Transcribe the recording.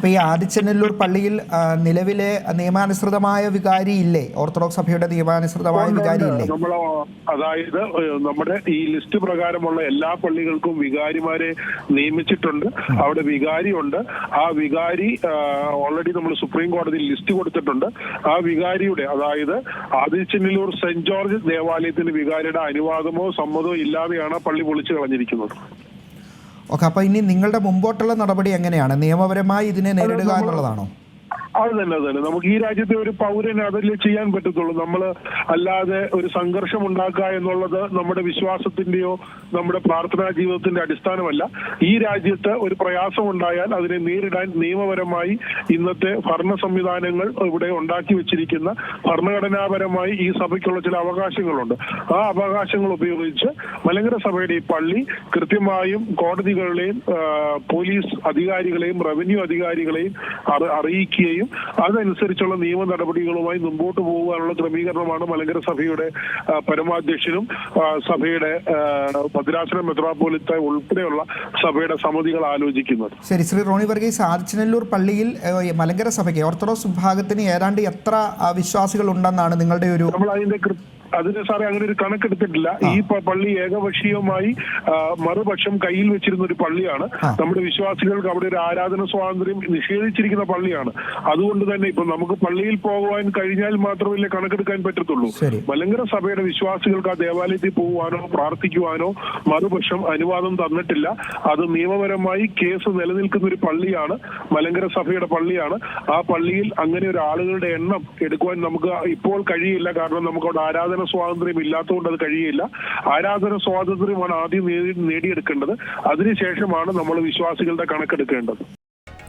അപ്പോൾ ഈ ആദിച്ചനല്ലൂർ പള്ളിയിൽ നിലവിലെ നിയമാനുസൃതമായ വികാരി ഇല്ലേ? ഓർത്തഡോക്സ് സഭയുടെ നിയമാനുസൃതമായ വികാരി ഇല്ലേ? നമ്മൾ അതായത് നമ്മുടെ ഈ ലിസ്റ്റ് പ്രകാരമുള്ള എല്ലാ പള്ളികൾക്കും വികാരിമാരെ നിയമിച്ചിട്ടുണ്ട്. അവിടെ വികാരി ഉണ്ട്. ആ വികാരി ഓൾറെഡി നമ്മൾ സുപ്രീം കോടതിയിൽ ലിസ്റ്റ് കൊടുത്തിട്ടുണ്ട്. ആ വികാരിയുടെ അതായത് ആദിച്ചനല്ലൂർ സെന്റ് ജോർജ് ദേവാലയത്തിന്റെ വികാരിയുടെ അനുവാദമോ സമ്മതമോ ഇല്ലാതെയാണ് പള്ളി പൊളിച്ചു കളഞ്ഞിരിക്കുന്നത്. ഓക്കെ അപ്പോൾ ഇനി നിങ്ങളുടെ മുമ്പോട്ടുള്ള നടപടി എങ്ങനെയാണ്? നിയമപരമായി ഇതിനെ നേരിടുക എന്നുള്ളതാണോ? അത് തന്നെ അത് തന്നെ. നമുക്ക് ഈ രാജ്യത്തെ ഒരു പൗരന് അതല്ലേ ചെയ്യാൻ പറ്റത്തുള്ളൂ? നമ്മൾ അല്ലാതെ ഒരു സംഘർഷം ഉണ്ടാക്കുക എന്നുള്ളത് നമ്മുടെ വിശ്വാസത്തിന്റെയോ നമ്മുടെ പ്രാർത്ഥനാ ജീവിതത്തിന്റെ അടിസ്ഥാനമല്ല. ഈ രാജ്യത്ത് ഒരു പ്രയാസം ഉണ്ടായാൽ അതിനെ നേരിടാൻ നിയമപരമായി ഇന്നത്തെ ഭരണ സംവിധാനങ്ങൾ ഇവിടെ ഉണ്ടാക്കി വെച്ചിരിക്കുന്ന ഭരണഘടനാപരമായി ഈ സഭയ്ക്കുള്ള ചില അവകാശങ്ങളുണ്ട്. ആ അവകാശങ്ങൾ ഉപയോഗിച്ച് മലങ്കര സഭയുടെ ഈ പള്ളി കൃത്യമായും കോടതികളെയും പോലീസ് അധികാരികളെയും റവന്യൂ അധികാരികളെയും അറി- അറിയിക്കുകയും അതനുസരിച്ചുള്ള നിയമ നടപടികളുമായി മുമ്പോട്ട് പോകാനുള്ള ക്രമീകരണമാണ് മലങ്കര സഭയുടെ പരമാധ്യക്ഷനും സഭയുടെ ഭദ്രാസനം മെത്രാപോലിത്ത ഉൾപ്പെടെയുള്ള സഭയുടെ സമിതികൾ ആലോചിക്കുന്നത്. ശരി ശ്രീ റോണി വർഗീസ് ആദിച്ചനല്ലൂർ പള്ളിയിൽ മലങ്കര സഭയ്ക്ക് ഓർത്തഡോക്സ് വിഭാഗത്തിന് ഏതാണ്ട് എത്ര വിശ്വാസികൾ ഉണ്ടെന്നാണ് നിങ്ങളുടെ ഒരു നമ്മൾ അതിന്റെ അതിന് സാറേ അങ്ങനെ ഒരു കണക്കെടുത്തിട്ടില്ല. ഈ പള്ളി ഏകപക്ഷീയമായി മറുപക്ഷം കയ്യിൽ വെച്ചിരുന്ന ഒരു പള്ളിയാണ്. നമ്മുടെ വിശ്വാസികൾക്ക് അവിടെ ഒരു ആരാധന സ്വാതന്ത്ര്യം നിഷേധിച്ചിരിക്കുന്ന പള്ളിയാണ്. അതുകൊണ്ട് തന്നെ ഇപ്പൊ നമുക്ക് പള്ളിയിൽ പോകുവാൻ കഴിഞ്ഞാൽ മാത്രമല്ലേ കണക്കെടുക്കാൻ പറ്റത്തുള്ളൂ. മലങ്കര സഭയുടെ വിശ്വാസികൾക്ക് ആ ദേവാലയത്തിൽ പോകുവാനോ പ്രാർത്ഥിക്കുവാനോ മറുപക്ഷം അനുവാദം തന്നിട്ടില്ല. അത് നിയമപരമായി കേസ് നിലനിൽക്കുന്ന ഒരു പള്ളിയാണ് മലങ്കര സഭയുടെ പള്ളിയാണ്. ആ പള്ളിയിൽ അങ്ങനെ ഒരു ആളുകളുടെ എണ്ണം എടുക്കുവാൻ നമുക്ക് ഇപ്പോൾ കഴിയില്ല. കാരണം നമുക്ക് അവിടെ ആരാധന സ്വാതന്ത്ര്യം ഇല്ലാത്തതുകൊണ്ട് അത് കഴിയില്ല. ആരാധന സ്വാതന്ത്ര്യമാണ് ആദ്യം നേടിയെടുക്കേണ്ടത്. അതിനുശേഷമാണ് നമ്മൾ വിശ്വാസികളുടെ കണക്കെടുക്കേണ്ടത്.